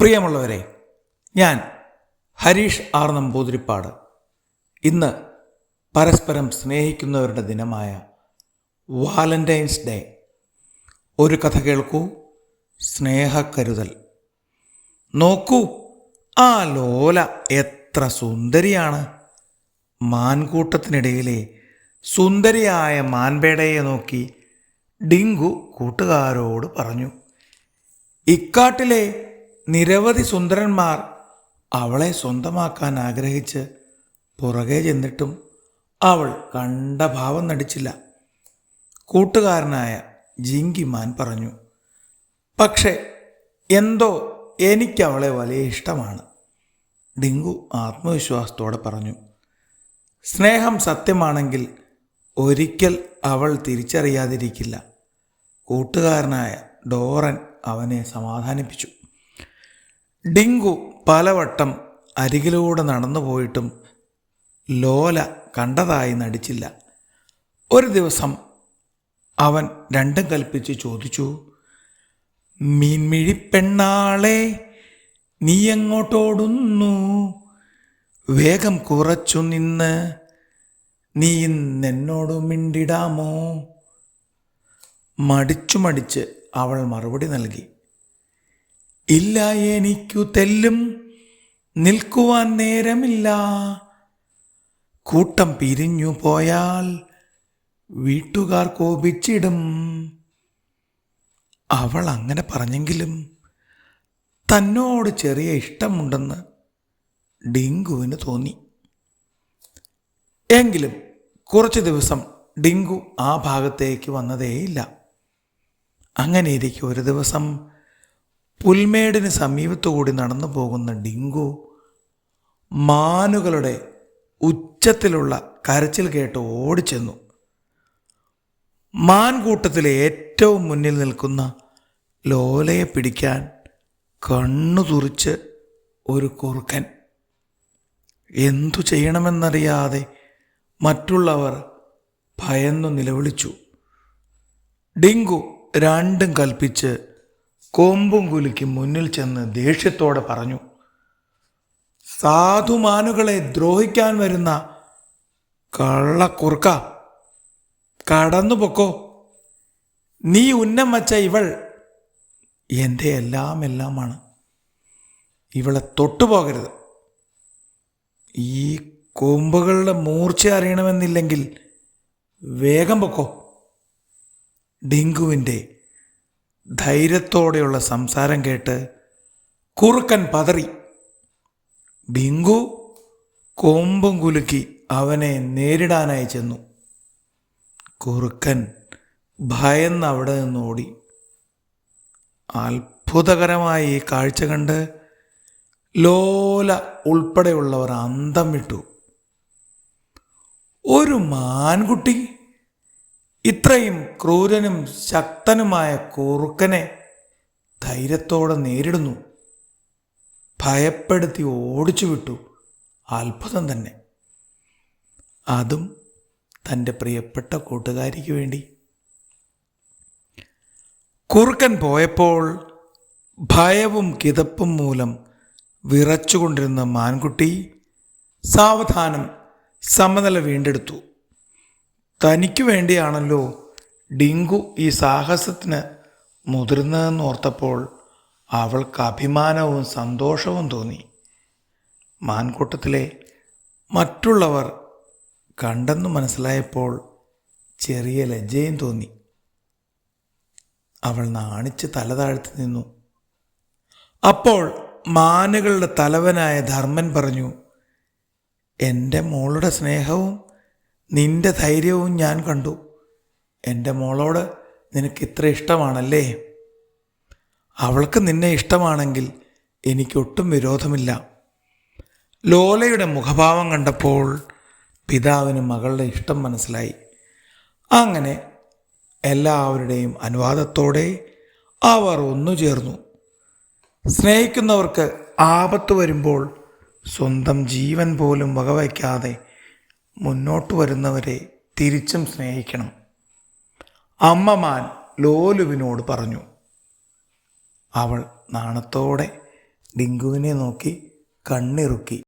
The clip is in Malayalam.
പ്രിയമുള്ളവരെ ഞാൻ ഹരീഷ് ആർ നമ്പൂതിരിപ്പാട്. ഇന്ന് പരസ്പരം സ്നേഹിക്കുന്നവരുടെ ദിനമായ വാലന്റൈൻസ് ഡേ. ഒരു കഥ കേൾക്കൂ സ്നേഹക്കരുതൽ. നോക്കൂ ആ ലോല എത്ര സുന്ദരിയാണ്. മാൻകൂട്ടത്തിനിടയിലെ സുന്ദരിയായ മാൻപേടയെ നോക്കി ഡിങ്കു കൂട്ടുകാരോട് പറഞ്ഞു ഇക്കാട്ടിലെ നിരവധി സുന്ദരന്മാർ അവളെ സ്വന്തമാക്കാൻ ആഗ്രഹിച്ച് പുറകെ ചെന്നിട്ടും അവൾ കണ്ട ഭാവം നടിച്ചില്ല. കൂട്ടുകാരനായ ജിങ്കിമാൻ പറഞ്ഞു പക്ഷേ എന്തോ എനിക്കവളെ വലിയ ഇഷ്ടമാണ് ഡിങ്കു ആത്മവിശ്വാസത്തോടെ പറഞ്ഞു. സ്നേഹം സത്യമാണെങ്കിൽ ഒരിക്കൽ അവൾ തിരിച്ചറിയാതിരിക്കില്ല കൂട്ടുകാരനായ ഡോറൻ അവനെ സമാധാനിപ്പിച്ചു. ഡിങ്കു പലവട്ടം അരികിലൂടെ നടന്നു പോയിട്ടും ലോല കണ്ടതായി നടിച്ചില്ല. ഒരു ദിവസം അവൻ രണ്ടും കൽപ്പിച്ച് ചോദിച്ചു മീൻമിഴിപ്പെണ്ണാളെ നീ എങ്ങോട്ടോടുന്നു? വേഗം കുറച്ചു നിന്ന്. നീ ഇന്നെന്നോട് മിണ്ടിടാമോ? മടിച്ചു മടിച്ച് അവൾ മറുപടി നൽകി. ഇല്ല എനിക്കു തെല്ലും നിൽക്കുവാൻ നേരമില്ല. കൂട്ടം പിരിഞ്ഞു പോയാൽ വീട്ടുകാർ കോപിച്ചിടും. അവൾ അങ്ങനെ പറഞ്ഞെങ്കിലും തന്നോട് ചെറിയ ഇഷ്ടമുണ്ടെന്ന് ഡിങ്കുവിന് തോന്നി. എങ്കിലും കുറച്ച് ദിവസം ഡിങ്കു ആ ഭാഗത്തേക്ക് വന്നതേയില്ല. അങ്ങനെ ഇരിക്കും ഒരു ദിവസം പുൽമേടിന് സമീപത്തുകൂടി നടന്നു പോകുന്ന ഡിങ്കു മാനുകളുടെ ഉച്ചത്തിലുള്ള കരച്ചിൽ കേട്ട് ഓടിച്ചെന്നു. മാൻകൂട്ടത്തിലെ ഏറ്റവും മുന്നിൽ നിൽക്കുന്ന ലോലയെ പിടിക്കാൻ കണ്ണു തുറിച്ച് ഒരു കുറുക്കൻ. എന്തു ചെയ്യണമെന്നറിയാതെ മറ്റുള്ളവർ ഭയന്നു നിലവിളിച്ചു. ഡിങ്കു രണ്ടും കൽപ്പിച്ച് കൊമ്പും കുലുക്കി മുന്നിൽ ചെന്ന് ദേഷ്യത്തോടെ പറഞ്ഞു സാധുമാനുകളെ ദ്രോഹിക്കാൻ വരുന്ന കള്ളക്കുറുക്ക കടന്നു പൊക്കോ. നീ ഉന്നം വച്ച ഇവൾ എന്റെ എല്ലാം എല്ലാമാണ്. ഇവളെ തൊട്ടുപോകരുത് ഈ കൊമ്പുകളുടെ മൂർച്ച അറിയണമെന്നില്ലെങ്കിൽ വേഗം പൊക്കോ. ഡിങ്കുവിന്റെ ധൈര്യത്തോടെയുള്ള സംസാരം കേട്ട് കുറുക്കൻ പതറി. ഡിങ്കു കൊമ്പും കുലുക്കി അവനെ നേരിടാനായി ചെന്നു. കുറുക്കൻ ഭയന്ന് അവിടെ നിന്ന് ഓടി. അത്ഭുതകരമായ ഈ കാഴ്ച കണ്ട് ലോല ഉൾപ്പെടെയുള്ളവർ അന്തം വിട്ടു. ഒരു മാൻകുട്ടി ഇത്രയും ക്രൂരനും ശക്തനുമായ കുറുക്കനെ ധൈര്യത്തോടെ നേരിടുന്നു. ഭയപ്പെടുത്തി ഓടിച്ചു വിട്ടു. അത്ഭുതം തന്നെ. അതും തന്റെ പ്രിയപ്പെട്ട കൂട്ടുകാരിക്ക് വേണ്ടി. കുറുക്കൻ പോയപ്പോൾ ഭയവും കിതപ്പും മൂലം വിറച്ചുകൊണ്ടിരുന്ന മാൻകുട്ടി സാവധാനം സമനില വീണ്ടെടുത്തു. തനിക്കു വേണ്ടിയാണല്ലോ ഡിങ്കു ഈ സാഹസത്തിന് മുതിർന്നതെന്ന് ഓർത്തപ്പോൾ അവൾക്ക് അഭിമാനവും സന്തോഷവും തോന്നി. മാൻകൂട്ടത്തിലെ മറ്റുള്ളവർ കണ്ടെന്നു മനസ്സിലായപ്പോൾ ചെറിയ ലജ്ജയും തോന്നി. അവൾ നാണിച്ച് തല താഴ്ത്തി നിന്നു. അപ്പോൾ മാനുകളുടെ തലവനായ ധർമ്മൻ പറഞ്ഞു എന്റെ മോളുടെ സ്നേഹവും നിന്റെ ധൈര്യവും ഞാൻ കണ്ടു. എന്റെ മോളോട് നിനക്ക് ഇത്ര ഇഷ്ടമാണല്ലേ? അവൾക്ക് നിന്നെ ഇഷ്ടമാണെങ്കിൽ എനിക്കൊട്ടും വിരോധമില്ല. ലോലയുടെ മുഖഭാവം കണ്ടപ്പോൾ പിതാവിന് മകളുടെ ഇഷ്ടം മനസ്സിലായി. അങ്ങനെ എല്ലാവരുടെയും അനുവാദത്തോടെ അവർ ഒന്നു ചേർന്നു. സ്നേഹിക്കുന്നവർക്ക് ആപത്ത് വരുമ്പോൾ സ്വന്തം ജീവൻ പോലും വകവയ്ക്കാതെ മുന്നോട്ട് വരുന്നവരെ തിരിച്ചും സ്നേഹിക്കണം. അമ്മമാൻ ലോലുവിനോട് പറഞ്ഞു അവൾ നാണത്തോടെ ഡിങ്കുവിനെ നോക്കി കണ്ണിറുക്കി